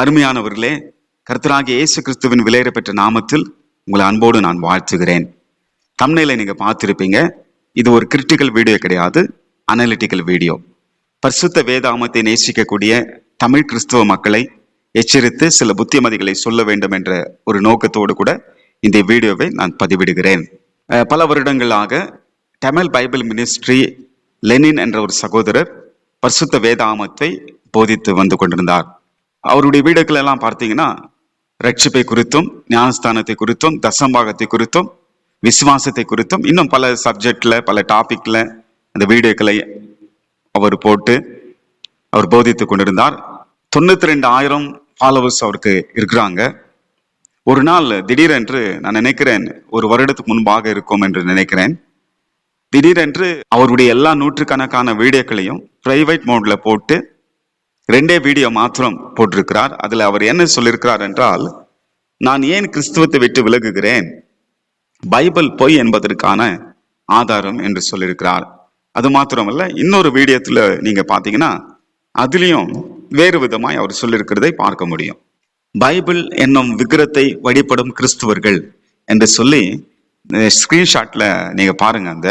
அருமையானவர்களே கர்த்தராகிய இயேசு கிறிஸ்துவின் விலையிற பெற்ற நாமத்தில் உங்களை அன்போடு நான் வாழ்த்துகிறேன். தமிழில் நீங்க பார்த்திருப்பீங்க. இது ஒரு கிரிட்டிக்கல் வீடியோ கிடையாது அனலிட்டிக்கல் வீடியோ பரிசுத்த வேதாமத்தை நேசிக்கக்கூடிய தமிழ் கிறிஸ்துவ மக்களை எச்சரித்து சில புத்திமதிகளை சொல்ல வேண்டும் என்ற ஒரு நோக்கத்தோடு கூட இந்த வீடியோவை நான் பதிவிடுகிறேன். பல வருடங்களாக தமிழ் பைபிள் மினிஸ்ட்ரி லெனின் என்ற ஒரு சகோதரர் பரிசுத்த வேதாமத்தை போதித்து வந்து கொண்டிருந்தார். அவருடைய வீடுகள் எல்லாம் பார்த்தீங்கன்னா ரட்சிப்பை குறித்தும் ஞானஸ்தானத்தை குறித்தும் தசம்பாகத்தை குறித்தும் விசுவாசத்தை குறித்தும் இன்னும் பல சப்ஜெக்ட்ல பல டாபிக்ல அந்த வீடியோக்களை அவர் போட்டு அவர் போதித்துக் கொண்டிருந்தார். தொண்ணூத்தி ரெண்டு ஆயிரம் ஃபாலோவர்ஸ் அவருக்கு இருக்கிறாங்க. ஒரு நாள் திடீரென்று நான் நினைக்கிறேன் ஒரு வருடத்துக்கு முன்பாக இருக்கும் என்று நினைக்கிறேன். திடீரென்று அவருடைய எல்லா நூற்றுக்கணக்கான வீடியோக்களையும் பிரைவேட் மோட்ல போட்டு ரெண்டே வீடியோ மாத்திரம் போட்டிருக்கிறார். அதில் அவர் என்ன சொல்லியிருக்கிறார் என்றால் நான் ஏன் கிறிஸ்துவத்தை விட்டு விலகுகிறேன்? பைபிள் பொய் என்பதற்கான ஆதாரம் என்று சொல்லியிருக்கிறார் அது மாத்திரமல்ல இன்னொரு வீடியோத்தில் நீங்கள் பார்த்தீங்கன்னா அதுலேயும் வேறு விதமாய் அவர் சொல்லியிருக்கிறதை பார்க்க முடியும். பைபிள் என்னும் விக்கிரத்தை வழிபடும் கிறிஸ்துவர்கள் என்று சொல்லி ஸ்கிரீன்ஷாட்ல நீங்கள் பாருங்கள் அந்த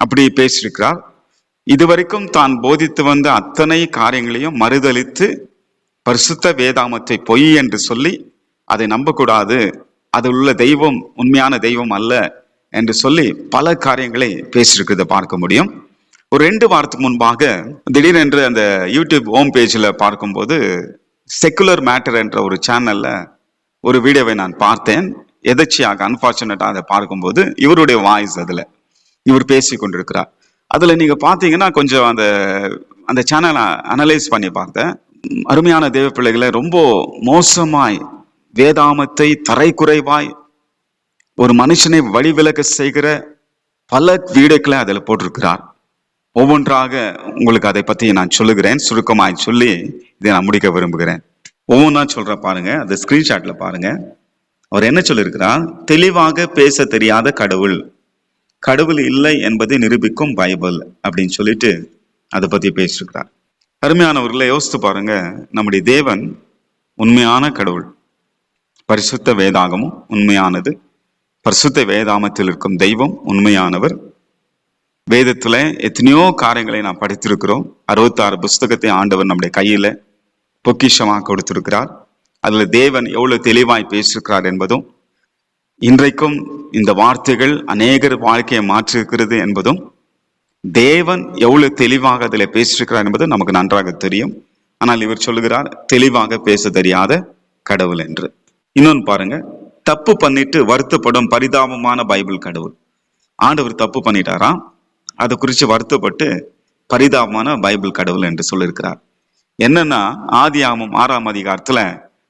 அப்படி பேசியிருக்கிறார். இதுவரைக்கும் தான் போதித்து வந்த அத்தனை காரியங்களையும் மறுதலித்து பரிசுத்த வேதாமத்தை பொய் என்று சொல்லி அதை நம்பக்கூடாது. அது உள்ள தெய்வம் உண்மையான தெய்வம் அல்ல என்று சொல்லி பல காரியங்களை பேசியிருக்கிறத பார்க்க முடியும். ஒரு ரெண்டு வாரத்துக்கு முன்பாக திடீரென்று அந்த யூடியூப் ஹோம் பேஜில் பார்க்கும்போது செக்குலர் மேட்டர் என்ற ஒரு சேனலில் ஒரு வீடியோவை நான் பார்த்தேன். எதர்ச்சியாக அன்ஃபார்ச்சுனேட்டாக அதை பார்க்கும்போது இவருடைய வாய்ஸ் அதில். இவர் பேசி கொண்டிருக்கிறார். அதில் நீங்கள் பார்த்தீங்கன்னா கொஞ்சம் அந்த அந்த சேனலை அனலைஸ் பண்ணி பார்த்தேன். அருமையான தேவ பிள்ளைகளை ரொம்ப மோசமாய் வேதாமத்தை தரைக்குறைவாய் ஒரு மனுஷனை வழிவிலக செய்கிற பல வீடுகளை அதில் போட்டிருக்கிறார். ஒவ்வொன்றாக உங்களுக்கு அதை பற்றி நான் சொல்லுகிறேன். சுருக்கமாய் சொல்லி இதை நான் முடிக்க விரும்புகிறேன். ஒவ்வொன்றா சொல்கிற பாருங்க அந்த ஸ்க்ரீன்ஷாட்டில் பாருங்க. அவர் என்ன சொல்லியிருக்கிறார்? தெளிவாக பேச தெரியாத கடவுள். கடவுள் இல்லை என்பதை நிரூபிக்கும் பைபிள் அப்படின்னு சொல்லிட்டு அதை பத்தி பேசியிருக்கிறார். அருமையானவர்களை யோசித்து பாருங்க. நம்முடைய தேவன் உண்மையான கடவுள். பரிசுத்த வேதாகமும் உண்மையானது. பரிசுத்த வேதாமத்தில் இருக்கும் தெய்வம் உண்மையானவர். வேதத்துல எத்தனையோ காரியங்களை நாம் படித்திருக்கிறோம். அறுபத்தாறு புஸ்தகத்தை ஆண்டவர் நம்முடைய கையில பொக்கிஷமாக கொடுத்திருக்கிறார். அதுல தேவன் எவ்வளவு தெளிவாய் பேசியிருக்கிறார் என்பதும் இன்றைக்கும் இந்த வார்த்தைகள் அநேகர் வாழ்க்கையை மாற்றிருக்கிறது என்பதும் தேவன் எவ்வளவு தெளிவாக அதில் பேசியிருக்கிறார் என்பது நமக்கு நன்றாக தெரியும். ஆனால் இவர் சொல்லுகிறார் தெளிவாக பேச தெரியாத கடவுள் என்று. இன்னொன்னு பாருங்க தப்பு பண்ணிட்டு வருத்தப்படும் பரிதாபமான பைபிள் கடவுள். ஆண்டவர் தப்பு பண்ணிட்டாராம் அதை குறித்து வருத்தப்பட்டு பரிதாபமான பைபிள் கடவுள் என்று சொல்லியிருக்கிறார். என்னன்னா ஆதி ஆமம் ஆறாம் அதிகாரத்துல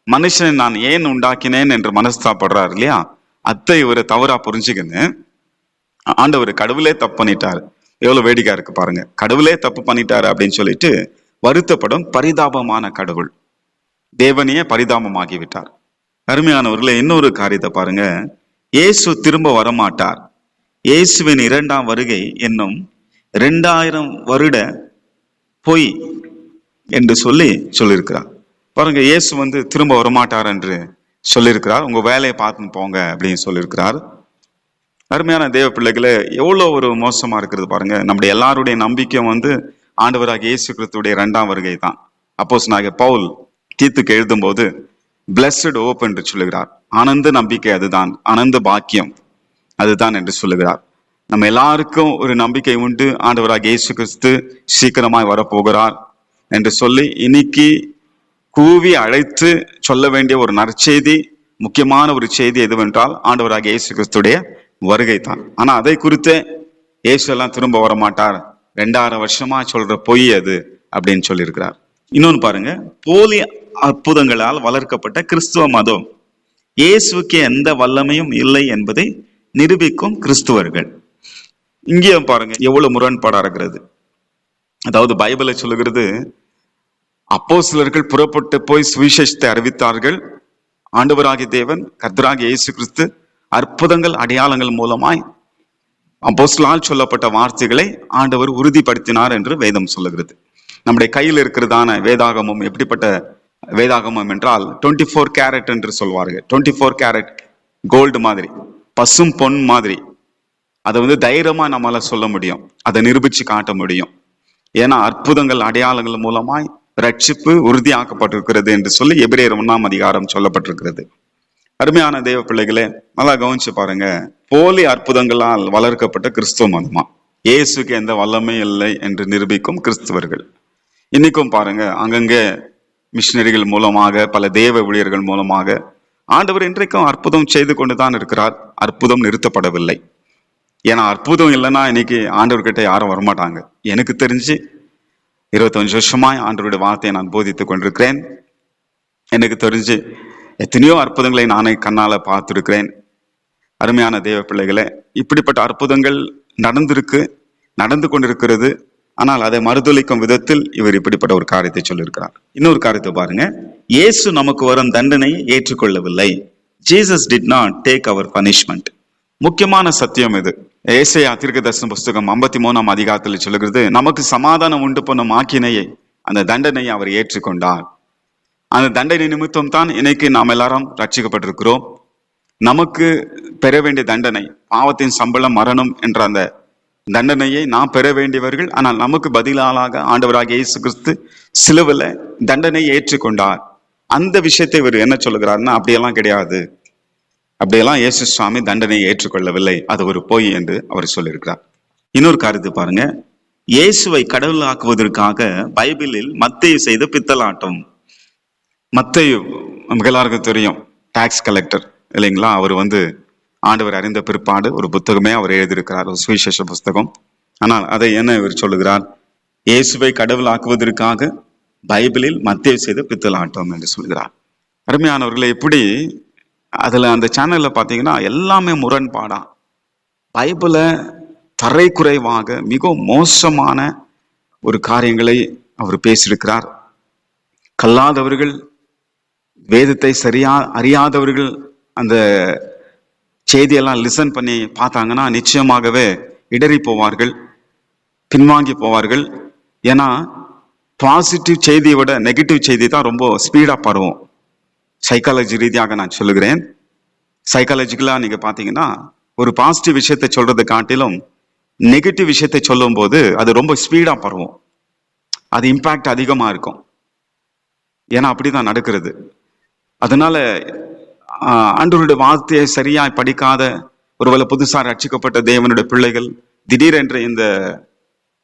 மனுஷனை நான் ஏன் உண்டாக்கினேன்? என்று மனஸ்தாப்படுறார் இல்லையா? அத்தை இவரை தவறா புரிஞ்சுக்கின்னு ஆண்டவர் கடவுளே தப்பு பண்ணிட்டாரு. எவ்வளவு வேடிக்கை இருக்கு பாருங்க. கடவுளே தப்பு பண்ணிட்டாரு அப்படின்னு சொல்லிட்டு வருத்தப்படும் பரிதாபமான கடவுள். தேவனையே பரிதாபமாகி விட்டார் அருமையானவர்களே இன்னொரு காரியத்தை பாருங்க. இயேசு திரும்ப வரமாட்டார். இயேசுவின் இரண்டாம் வருகை என்னும் ரெண்டாயிரம் வருட பொய் என்று சொல்லி சொல்லியிருக்கிறார். பாருங்க இயேசு வந்து திரும்ப வரமாட்டார் என்று சொல்லியிருக்கிறார். உங்க வேலையை பார்த்துன்னு போங்க அப்படின்னு சொல்லியிருக்கிறார். அருமையான தேவ பிள்ளைகளை எவ்வளோ ஒரு மோசமாக இருக்கிறது பாருங்க. நம்முடைய எல்லாருடைய நம்பிக்கையும் வந்து ஆண்டவராக இயேசு கிறிஸ்துடைய ரெண்டாம் வருகை தான் அப்போஸ் நாக பவுல் தீத்துக்கு எழுதும்போது பிளஸ்டு ஓப் என்று சொல்லுகிறார். ஆனந்த நம்பிக்கை அதுதான். ஆனந்த பாக்கியம் அதுதான் என்று சொல்லுகிறார். நம்ம எல்லாருக்கும் ஒரு நம்பிக்கை உண்டு. ஆண்டவராக இயேசு கிறிஸ்து சீக்கிரமாய் வரப்போகிறார் என்று சொல்லி இன்னைக்கு கூவி அழைத்து சொல்ல வேண்டிய ஒரு நற்செய்தி முக்கியமான ஒரு செய்தி எதுவென்றால் ஆண்டவராக இயேசு கிறிஸ்துடைய வருகை தான் ஆனா அதை குறித்து இயேசு எல்லாம் திரும்ப வர மாட்டார் ரெண்டாயிரம் வருஷமா சொல்ற பொய் அது அப்படின்னு சொல்லியிருக்கிறார். இன்னொன்னு பாருங்க போலி அற்புதங்களால் வளர்க்கப்பட்ட கிறிஸ்துவ மதம். இயேசுக்கு எந்த வல்லமையும் இல்லை என்பதை நிரூபிக்கும் கிறிஸ்துவர்கள். இங்கேயும் பாருங்க எவ்வளவு முரண்பாடா இருக்கிறது. அதாவது பைபிளை சொல்லுகிறது அப்போ சிலர்கள் புறப்பட்டு போய் சுவிசேஷத்தை அறிவித்தார்கள். ஆண்டவராகிய தேவன் கர்த்தராகிய இயேசு கிறிஸ்து அற்புதங்கள் அடையாளங்கள் மூலமாய் அப்போஸ்லால் சொல்லப்பட்ட வார்த்தைகளை ஆண்டவர் உறுதிப்படுத்தினார் என்று வேதம் சொல்லுகிறது. நம்முடைய கையில் இருக்கிறதான வேதாகமம் எப்படிப்பட்ட வேதாகமம் என்றால் டுவெண்ட்டி ஃபோர் கேரட் என்று சொல்வார்கள். டுவெண்ட்டி ஃபோர் கேரட் கோல்டு மாதிரி பசும் பொன் மாதிரி. அதை வந்து தைரியமாக நம்மளால் சொல்ல முடியும். அதை நிரூபித்து காட்ட முடியும். ஏன்னா அற்புதங்கள் அடையாளங்கள் மூலமாய் ரட்சிப்பு உறுதியாக்கப்பட்டிருக்கிறது என்று சொல்லி எபிரேயர் ஒண்ணாம் அதிகாரம் சொல்லப்பட்டிருக்கிறது. அருமையான தேவ பிள்ளைகளே நல்லா கவனிச்சு பாருங்க. போலி அற்புதங்களால் வளர்க்கப்பட்ட கிறிஸ்துவ மதமா? இயேசுக்கு எந்த வல்லமை இல்லை என்று நிரூபிக்கும் கிறிஸ்துவர்கள். இன்னைக்கும் பாருங்க அங்கங்கே மிஷினரிகள் மூலமாக பல தேவ ஊழியர்கள் மூலமாக ஆண்டவர் இன்றைக்கும் அற்புதம் செய்து கொண்டு தான் இருக்கிறார். அற்புதம் நிறுத்தப்படவில்லை. ஏன்னா அற்புதம் இல்லைன்னா இன்னைக்கு ஆண்டவர்கிட்ட யாரும் வரமாட்டாங்க. எனக்கு தெரிஞ்சு இருபத்தஞ்சு வருஷமாய் ஆண்டருடைய வார்த்தையை நான் போதித்துக் கொண்டிருக்கிறேன். எனக்கு தெரிஞ்சு எத்தனையோ அற்புதங்களை நானே கண்ணால் பார்த்துருக்கிறேன். அருமையான தேவ பிள்ளைகளை இப்படிப்பட்ட அற்புதங்கள் நடந்திருக்கு நடந்து கொண்டிருக்கிறது. ஆனால் அதை மறுதளிக்கும் விதத்தில் இவர் இப்படிப்பட்ட ஒரு காரியத்தை சொல்லியிருக்கிறார். இன்னொரு காரியத்தை பாருங்க. இயேசு நமக்கு வரும் தண்டனையை ஏற்றுக்கொள்ளவில்லை. Jesus did not take our punishment முக்கியமான சத்தியம் இது. ஏசையா தீர்க்கதரிசன புஸ்தகம் ஐம்பத்தி மூணாம் அதிகாரத்தில் சொல்லுகிறது நமக்கு சமாதானம் உண்டு பண்ணும் ஆக்கினையை அந்த தண்டனையை அவர் ஏற்றுக்கொண்டார். அந்த தண்டனை நிமித்தம் தான் இன்னைக்கு நாம் எல்லாரும் ரட்சிக்கப்பட்டிருக்கிறோம். நமக்கு பெற வேண்டிய தண்டனை பாவத்தின் சம்பளம் மரணம் என்ற அந்த தண்டனையை நாம் பெற வேண்டியவர்கள் ஆனால் நமக்கு பதிலாளாக ஆண்டவராக இயேசு கிறிஸ்து சிலுவில் தண்டனை ஏற்றுக்கொண்டார். அந்த விஷயத்தை இவர் என்ன சொல்லுகிறாருன்னா அப்படியெல்லாம் கிடையாது. அப்படியெல்லாம் இயேசு சுவாமி தண்டனையை ஏற்றுக்கொள்ளவில்லை. அது ஒரு பொய் என்று அவர் சொல்லியிருக்கிறார். இன்னொரு கருத்து பாருங்க. இயேசுவை கடவுளாக்குவதற்காக பைபிளில் மத்தேயு செய்த பித்தலாட்டம். மத்தேயு நமக்கு எல்லாருக்கும் தெரியும் டாக்ஸ் கலெக்டர் இல்லைங்களா? அவர் வந்து ஆண்டவர் அறிந்த பிற்பாடு ஒரு புத்தகமே அவர் எழுதியிருக்கிறார் ஒரு சுவிசேஷ புஸ்தகம். ஆனால் அதை என்ன இவர் சொல்லுகிறார்? இயேசுவை கடவுளாக்குவதற்காக பைபிளில் மத்திய செய்த பித்தலாட்டம் என்று சொல்கிறார் அருமையானவர்களை எப்படி அதில் அந்த சேனலில் பார்த்தீங்கன்னா எல்லாமே முரண்பாடாக பைபிளை தரைக்குறைவாக மிக மோசமான ஒரு காரியங்களை அவர் பேசியிருக்கிறார். கல்லாதவர்கள் வேதத்தை சரியா அறியாதவர்கள் அந்த செய்தியெல்லாம் லிசன் பண்ணி பார்த்தாங்கன்னா நிச்சயமாகவே இடறி போவார்கள் பின்வாங்கி போவார்கள். ஏன்னா பாசிட்டிவ் செய்தியை விட நெகட்டிவ் செய்தி தான் ரொம்ப ஸ்பீடாக பரவும். சைக்காலஜி ரீதியாக நான் சொல்லுகிறேன். சைக்காலஜிக்கலாக நீங்கள் பார்த்தீங்கன்னா ஒரு பாசிட்டிவ் விஷயத்தை சொல்றதை காட்டிலும் நெகட்டிவ் விஷயத்தை சொல்லும் போது அது ரொம்ப ஸ்பீடாக பரவும். அது இம்பேக்ட் அதிகமாக இருக்கும். ஏன்னா அப்படி தான் நடக்கிறது. அதனால ஆஹ், ஆண்டவருடைய வார்த்தையை சரியாய் படிக்காத ஒருவேளை புதுசாக ரட்சிக்கப்பட்ட தேவனுடைய பிள்ளைகள் திடீரென்று இந்த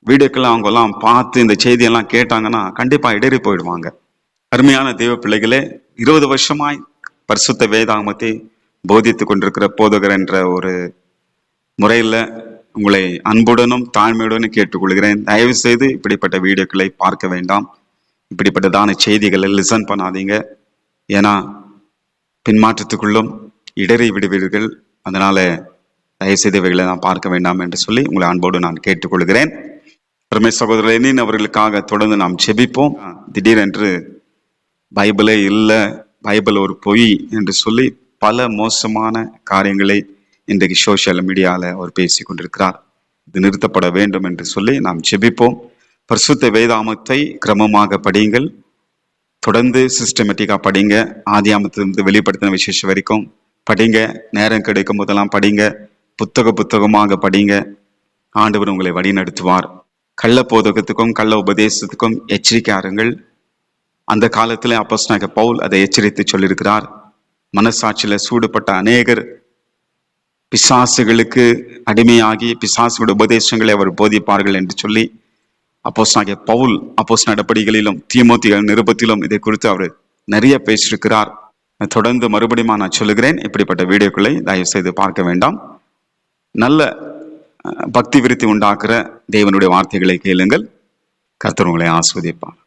வீடியோக்கெல்லாம் அவங்கெல்லாம் பார்த்து இந்த செய்தியெல்லாம் கேட்டாங்கன்னா கண்டிப்பாக இடறி போயிடுவாங்க. அருமையான தெய்வ பிள்ளைகளே இருபது வருஷமாய் பரிசுத்த வேதாமத்தை போதித்து கொண்டிருக்கிற போதகர் என்ற ஒரு முறையில் உங்களை அன்புடனும் தாழ்மையுடனும் கேட்டுக்கொள்கிறேன். தயவு செய்து இப்படிப்பட்ட வீடியோக்களை பார்க்க வேண்டாம். இப்படிப்பட்டதான செய்திகளை லிசன் பண்ணாதீங்க. ஏன்னா பின்மாற்றத்துக்குள்ளும் இடறி விடுவீர்கள். அதனால தயவு செய்து இவைகளை நான் பார்க்க வேண்டாம் என்று சொல்லி உங்களை அன்போடு நான் கேட்டுக்கொள்கிறேன். ரமேஷ் சகோதரனின் அவர்களுக்காக தொடர்ந்து நாம் செபிப்போம் திடீரென்று பைபிளே இல்லை பைபிள் ஒரு பொய் என்று சொல்லி பல மோசமான காரியங்களை இன்றைக்கு சோஷியல் மீடியாவில் அவர் பேசி கொண்டிருக்கிறார். இது நிறுத்தப்பட வேண்டும் என்று சொல்லி நாம் ஜெபிப்போம். பிரசுத்த வேதாமத்தை கிரமமாக படியுங்கள். தொடர்ந்து சிஸ்டமேட்டிக்காக படிங்க. ஆதியாமத்திலிருந்து வெளிப்படுத்தின விசேஷம் வரைக்கும் படிங்க. நேரம் கிடைக்கும் போதெல்லாம் படிங்க. புத்தக புத்தகமாக படிங்க. ஆண்டவர் உங்களை வழிநடத்துவார். கள்ள போதகத்துக்கும் கள்ள உபதேசத்துக்கும் எச்சரிக்கையாருங்கள் அந்த காலத்தில் அப்போஸ்தலனாகிய பவுல் அதை எச்சரித்து சொல்லியிருக்கிறார். மனசாட்சியில் சூடுபட்ட அநேகர் பிசாசுகளுக்கு அடிமையாகி பிசாசுகளுடைய உபதேசங்களை அவர் போதிப்பார்கள் என்று சொல்லி அப்போஸ்தலனாகிய பவுல் அப்போஸ் நடப்படிகளிலும் தீமோத்திகள் நிருபத்திலும் இதை குறித்து அவர் நிறைய பேசியிருக்கிறார். தொடர்ந்து மறுபடியும் நான் சொல்லுகிறேன். இப்படிப்பட்ட வீடியோக்களை தயவு செய்து பார்க்க வேண்டாம். நல்ல பக்தி விருத்தி உண்டாக்குற தேவனுடைய வார்த்தைகளை கேளுங்கள். கர்த்தர் உங்களை ஆஸ்வதிப்பார்.